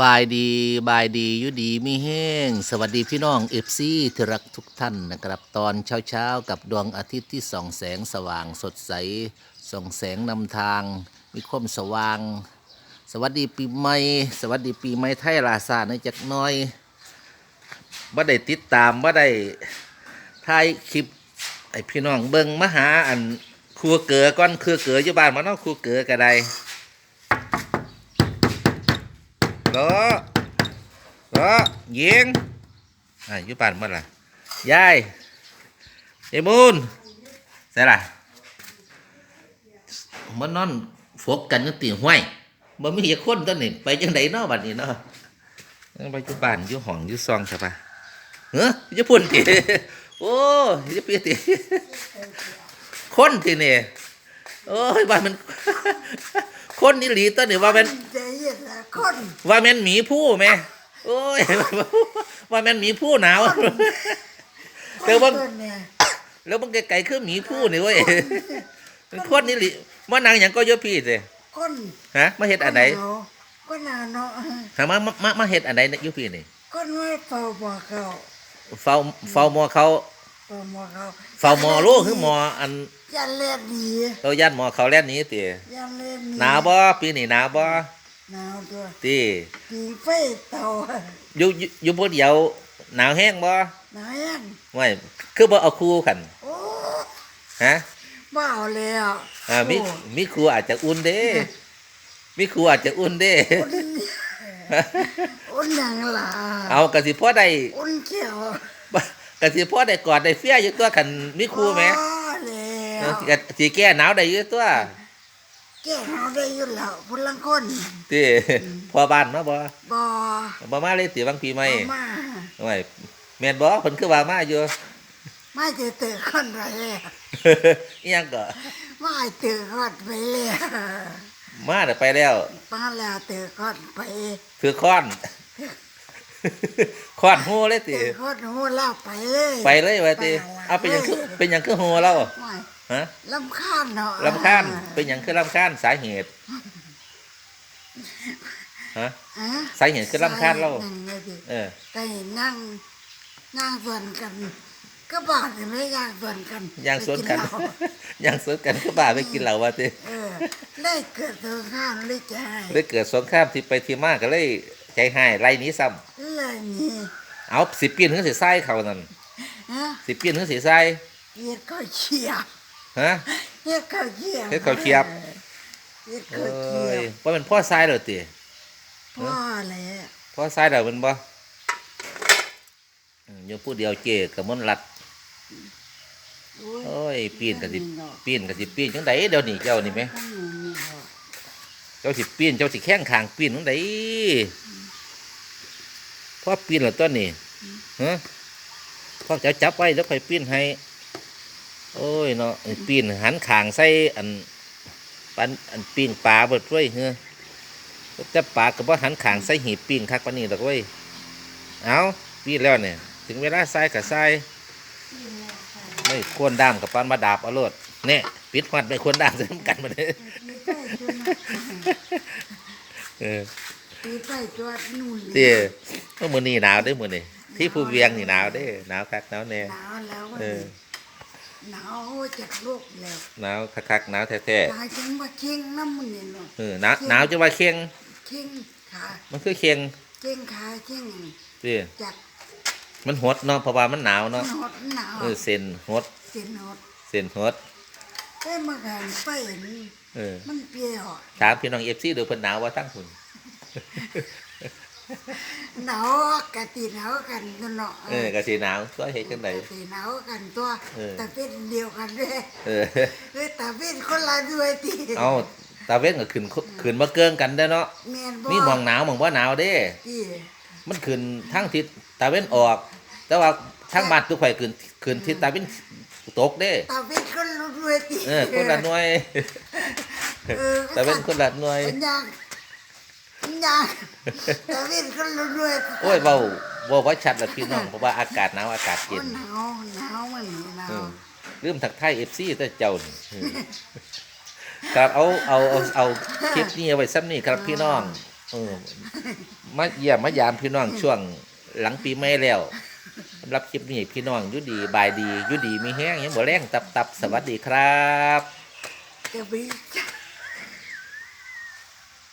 บายดีบายดีอยู่ดีมีแห้ง สวัสดีพี่น้องเอฟซีที่รักทุกท่านนะครับ ตอนเช้าเช้ากับดวงอาทิตย์ที่ส่องแสงสว่างสดใส ส่องแสงนำทาง มีความสว่าง สวัสดีปีใหม่ สวัสดีปีใหม่ไทยลาซาในจักน้อยบ่ได้ติดตามบ่ได้ถ่ายคลิปไอพี่น้องเบิ่งมหาอันครัวเก๋อก่อนครัวเก๋ออยู่บ้านมาเนาะครัวเก๋อก็ได้ เหรอเหรอยิงอะยูป่านเมื่อไหร่ยายยายมูนใส่ล่ะมันนอนฟกกันกันตีห้วยบ่มีอย่าคนตัวนี้ไปจังไดเนาะบัดนี้เนาะไปอยู่บ้านอยู่ห้องอยู่ซองใช่ปะเฮ้ยจะพุ่นติโอ้ยจะเปียติคนทีนี่โอ้ยบ้านมันคนนี่หลีตัวนี่ว่าเป็น คนว่าแม่นหมีผู้ไหมโอ้ยว่าแม่นหมีผู้หนาวเดี๋ยวคบางนเนี่ยแล้วบางไกลๆคือหมีผู้นี่เว้ยโคนนี่หลิมานางอย่างก็เยอะพี่สิคนฮะมาเฮ็ดอันไหนก็หนาวเนาะถามมามามามาเฮ็ดอันไหนเนี่ยอยุพี่นี่คนไม่เฝ้าบ่เขาเฝ้าเฝ้าหมอเขาเฝ้าบ่เขาเฝ้าหมอโลคือหมออันยันเล่นดีเราย่านหมอเขาแล่นหนี้ติยันเล่นดีหนาวบ่ปีนี้หนาวบ่ หนาวตัวติปีไฟเตาอยู่อยู่อยู่บ่เดียว หนาวแห้งบ่หนาวยังไม่คือบ่เอาคู่กันโอ้ฮะบ้าเอาแล้วอ่ามีโอ้มีครูอาจจะอุ่นเด้มีครูอาจจะอุ่นเด้อุ่นอุ่นหยังล่ะเอากะสิพ่อได้อุ่นเขียวกะสิพ่อได้กอดได้เฟี้ยอยู่ตัวกันมีครูไหมอ๋อแล้เออวสิกะสิแก้หนาวได้อยู่ตัว แก้เอาได้อยู่แล้วพุ่นลังคนติพ่อบ้านมาบ่บ่บ่มาเลยติบางปีใหม่เอามาโอ้ยแม่นบ่เพิ่นคือว่ามาอยู่ไม่เจอเตอคนไปเลยอีหยังก็ไม่เตอคนไปเลยมาแต่ไปแล้วมาแล้วเตอคนไปคือค้อนค้อนฮู้เลยเตติอคนหูเล่าไปเลย ไปเลยว่าติเอาเป็นหยังคือเป็นหยังคือฮู้เราไม่ ฮะลำคาญเนาะลำคาญเป็นหยังคือลำคาญสาเหตุฮะฮะสาเหตุคือรำคาญเรานั่นไงดิเออไปนั่งนั่งส่วนกัน ก็บอกเลยไม่ย่างส่วนกันย่างสวนกันไปเหล้าย่างสวนกันก็บ่าไปกินเหล้าว่าติเออได้เกิดตัวข้ามเลยใจเลยเกิดสงครามที่ไปที่มาก็เลยใจหายไล่หนี้ซ้ำเลยนี่เอาสิปีนถึงสิใส่เขานั่นฮะสิปีนถึงสิใส่เฮ็ดข้าวเชียบ ฮะเฮ็ดข้าวเชียบเฮ็ดข้าวเชียบเฮ็ดเอข้าวเชี้ยยบว่าเป็นพ่อใส่เหรอติพ่อแหละพ่อใส่เหรอมันบ่อืมอยู่ผู้เดียวเจกับมนต์รัดโอ้ยโอ้ยปีนก็สิปีนก็สิปีนจังไดเดี๋ยวนี้เจ้านี่แหมข้างหนูนี่เหรอเจ้าสิปีนเจ้าสิแข้งขางปีนจังไดพ่อปีนเหรอต้นนี่ฮะพ่อจะจับไว้แล้วค่อยปีนให้ โอ้ยเนาะไอ้ปีนหันขางใส่อันปันอันปีนปลาเบิดด้วยเฮ้อแต่ปลาก็บ่หันขางใส่หีบปีนคักปานนี้ดอกเว้ยเอาปีนแล้วเนี่ยถึงเวลาใส่กับใส่ไม่ควรดามกับปานมาดาบเอาโลดเนี่ยปิดมัดไม่ควรดามใส่น้ำกันมาเลยปีใต้จนเออปีใต้จนนู่นเตี้ยก็มือนี่หนาวเด้อมือนี่ที่ภูเวียงนี่หนาวเด้อหนาวคักหนาวแน่หนาวแล้ววันเออนี้ หนาวจากโลกแล้วหนาวคักๆหนาวแท้ตายจังว่าเข่งน้ำมันนี่เนาะๆเออหนาวหนาวจะว่าเคียงเข่งขามันคือเคียงเข่งขาเข่งเตี้ยจากมันหดเนาะเพราะว่ามันหนาวเนาะหดหนาวเออเส้นหดเสียนหดเส้นหดแต่เมื่อกันไปนี่เออมันเปรี้ยวถามพี่น้องเอฟซีดูเพิ่นหนาวว่าทั้งหุ่น หนาวกะติหนาวกันตัวเนาะเออก็สิหนาวก็เฮ็ดจังไดกะติหนาวกันตัวเออแต่เป็นเดียวกันเด้เออเฮ้ยแต่เป็นคนละด้วยติเอาตาเว้นก็ขึ้นขึ้นมาเกิงกันเด้อเนาะแม่นบ่มีหมองหนาวหมองบ่หนาวเด้ติมันขึ้นทั้งทิศตาเว้นออก แต่ว่าทั้งบ้านทุกข่อยขึ้นขึ้นทิศตาเว้นตกเด้แต่เป็นคนละด้วยติเออคนละหน่วยเออตาเว้นคนละหน่วย เป็นยางเป็นยางแต่เป็นคนละด้วยโอ้ยเว้าเว้าว่าชัดละพี่น้องเพราะว่าอากาศหนาวอากาศโอ้เย็นหนาวหนาวมันนี่หนาวเออลืมทักทาย FC แต่เจ้านี่เออครับเอาเอาเอาเอาคลิปนี้เอาไว้ซ้ำนี่ครับพี่น้องเออมาเยี่ยมมายามพี่น้องช่วงหลังปีใหม่แล้วสำหรับคลิปนี้พี่น้องอยู่ดีบายดีอยู่ดีมีแห้งยังบ่แรงตับตับสวัสดีครับจะมีจ้า